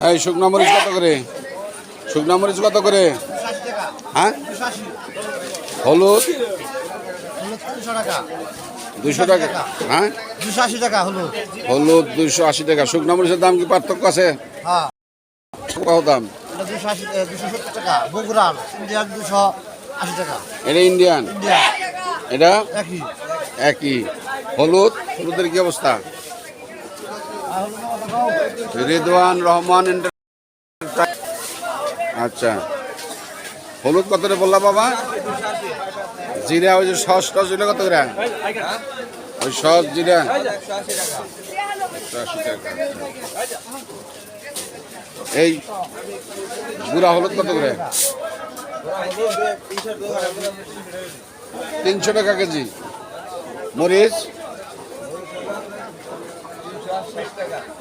এই শুকনো মরিচ কত করে? শুকনো মরিচ কত করে? হ্যাঁ? হলুদ? দুশো টাকা। হ্যাঁ? দুশো আশি টাকা হলো হলুদ দুশো আশি টাকা। শুকনো মরিচের দাম কি পার্থক্য আছে? কত দাম? এটা ইন্ডিয়ান। এটা? একই। হলুদ? হলুদের কি অবস্থা? রিদওয়ান রহমান আচ্ছা। হলুদ কত রে বললা বাবা? জিরা, ওই যে সস টস ওইটা কত করে? ওই সস, জিরা। এই গুড়া হলুদ কত করে? তিনশো টাকা কেজি। মরিচ?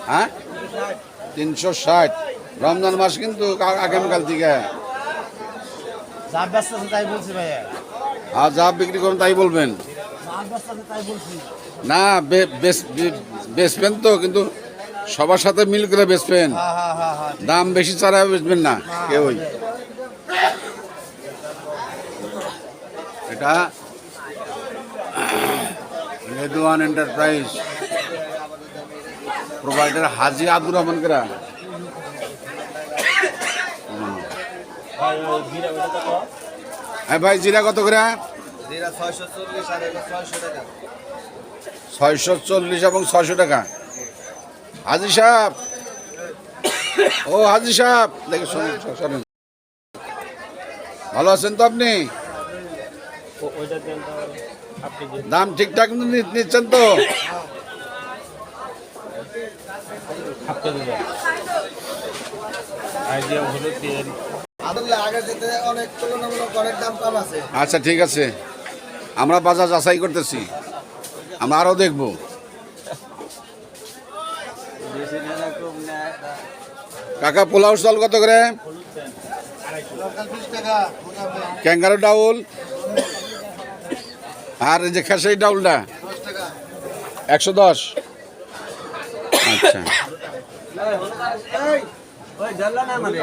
হ্যাঁ তিনশো ষাট। রমজান মাস কিন্তু আগামীকাল থেকে। আর যা বিক্রি করুন তাই বলবেন। না বেচবেন তো কিন্তু সবার সাথে মিল করে বেচবেন হ্যাঁ হ্যাঁ হ্যাঁ। দাম বেশি ছাড়া বেচবেন না কেউই। এটা রেদওয়ান এন্টারপ্রাইজ। প্রোভাইডার হাজি আব্দুর রহমান কেরা? হ্যাঁ ভাই, জিরা কত করে? ছয়শো চল্লিশ এবং ছয়শো টাকা। হাজি সাহেব। ও হাজি সাহেব ভালো আছেন তো আপনি? দাম ঠিকঠাক নিচ্ছেন তো? আচ্ছা ঠিক আছে। আমরা বাজার যাচাই করতেছি। আমরা আরও দেখব। কাকা পোলাও চাল কত করে? ক্যাঙ্গারো ডাউল। আর এই যে খেসারি ডাউলটা একশো দশ। আচ্ছা। ওই না মানে